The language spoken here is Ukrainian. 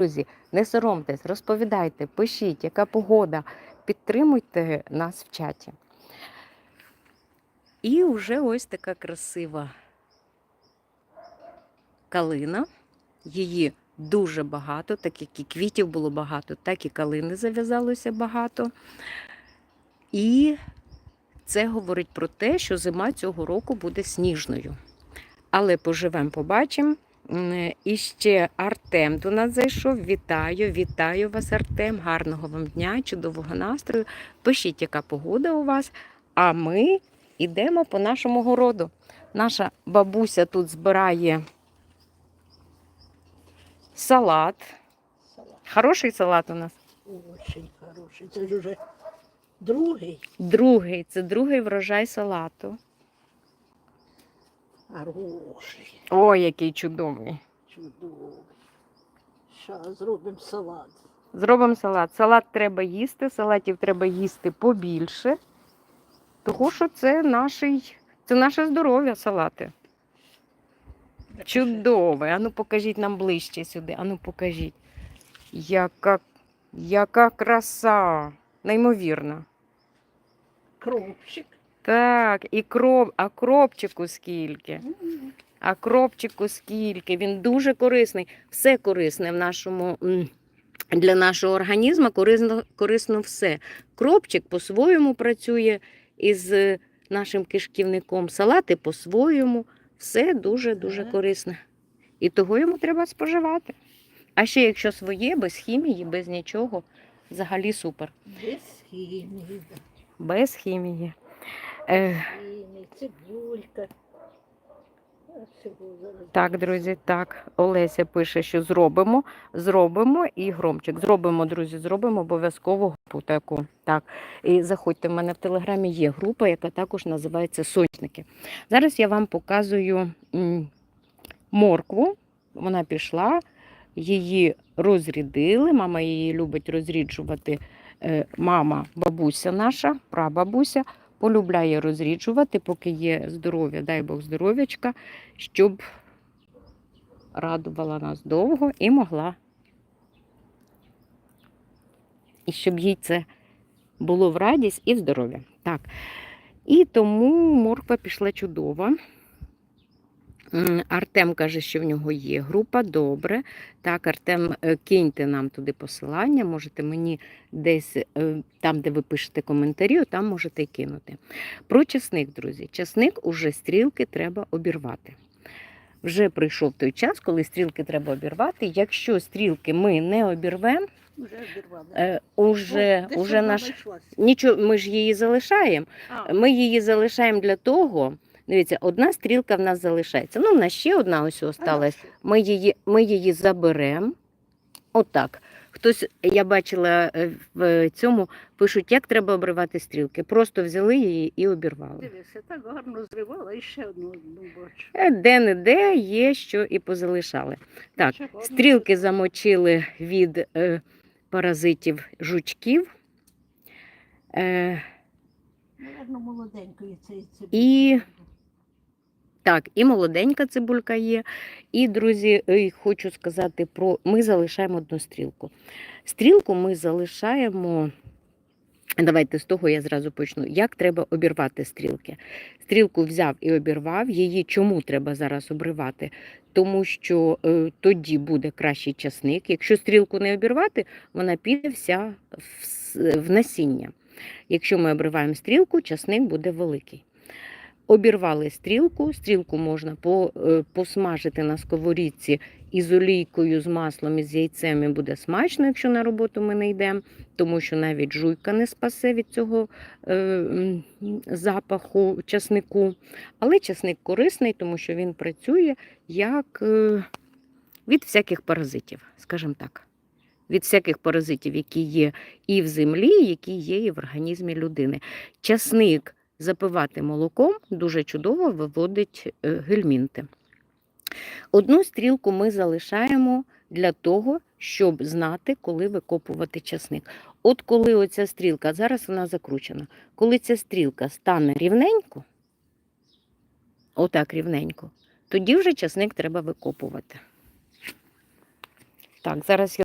Друзі, не соромтесь, розповідайте, пишіть, яка погода. Підтримуйте нас в чаті. І вже ось така красива калина. Її дуже багато, так як і квітів було багато, так і калини зав'язалося багато. І це говорить про те, що зима цього року буде сніжною. Але поживемо, побачимо. І ще Артем до нас зайшов. Вітаю, вітаю вас, Артем. Гарного вам дня, чудового настрою. Пишіть, яка погода у вас. А ми йдемо по нашому городу. Наша бабуся тут збирає салат. Салат Хороший салат у нас. очень хороший. Це ж уже другий. Другий це другий врожай салату. Хороший. Ой, який чудовий. Чудовий. Зараз зробимо салат. Зробимо салат. Салат треба їсти, салатів треба їсти побільше. Тому що це, наший, це наше здоров'я, салати. Чудове. Ану покажіть нам ближче сюди. Ану покажіть. Яка, яка краса. Неймовірна. Кропчик. Так, і кроп, а кропчику скільки. А кропчику скільки, він дуже корисний. Все корисне в нашому для нашого організму, корисно, корисно все. Кропчик по-своєму працює із е, нашим кишківником, салати по-своєму. Все дуже-дуже корисне. І того йому треба споживати. А ще якщо своє, без хімії, без нічого, взагалі супер. Без хімії. Без хімії. Цибулька. Так, друзі, так. Олеся пише, що зробимо, зробимо і громчик. Зробимо, друзі, зробимо обов'язково групу таку. Так. І заходьте, в мене в телеграмі є група, яка також називається Сонячники. Зараз я вам показую моркву. Вона пішла, її розрідили. Мама її любить розріджувати. Е, Мама, бабуся наша, прабабуся, полюбляє розріджувати, поки є здоров'я, дай Бог здоров'ячка щоб радувала нас довго і могла. І щоб їй це було в радість і в здоров'я. Так. І тому морква пішла чудова. Артем каже, що в нього є група. Добре. Так, Артем, е, киньте нам туди посилання. Можете мені десь е, там, де ви пишете коментарі, там можете й кинути. Про часник, друзі. Часник уже стрілки треба обірвати. Вже прийшов той час, коли стрілки треба обірвати. Якщо стрілки ми не обірвемо, обірвали. е, уже, О, уже наш нічого, ми ж її залишаємо. А, Ми її залишаємо для того. Дивіться, одна стрілка в нас залишається. Ну, в нас ще одна ось осталась. Ми її, ми її заберемо. Отак. Хтось, я бачила е, в цьому, пишуть, як треба обривати стрілки. Просто взяли її і обірвали. Дивися, так гарно зривала і ще одну бачу. Е, Де-не-де є, що і позалишали. Так, Стрілки замочили від е, паразитів жучків. Е, Наверно, молоденької цей. І- так, і молоденька цибулька є. І, друзі, е, хочу сказати про ми залишаємо одну стрілку. Стрілку ми залишаємо. Давайте з того я зразу почну. Як треба обірвати стрілки? Стрілку взяв і обірвав. Її чому треба зараз обривати? Тому що е, тоді буде кращий часник. Якщо стрілку не обірвати, вона піде вся в, в насіння. Якщо ми обриваємо стрілку, часник буде великий. Обірвали стрілку, стрілку можна по, е, посмажити на сковорідці із олійкою, з маслом і з яйцем і буде смачно, якщо на роботу ми не йдемо, тому що навіть жуйка не спасе від цього е, запаху часнику. Але часник корисний, тому що він працює як е, від всяких паразитів, скажімо так. Від всяких паразитів, які є і в землі, які є і в організмі людини. Часник запивати молоком дуже чудово виводить е, гельмінти. Одну стрілку ми залишаємо для того, щоб знати, коли викопувати часник. От коли оця стрілка, зараз вона закручена, коли ця стрілка стане рівненько, отак рівненько, тоді вже часник треба викопувати. Так, зараз я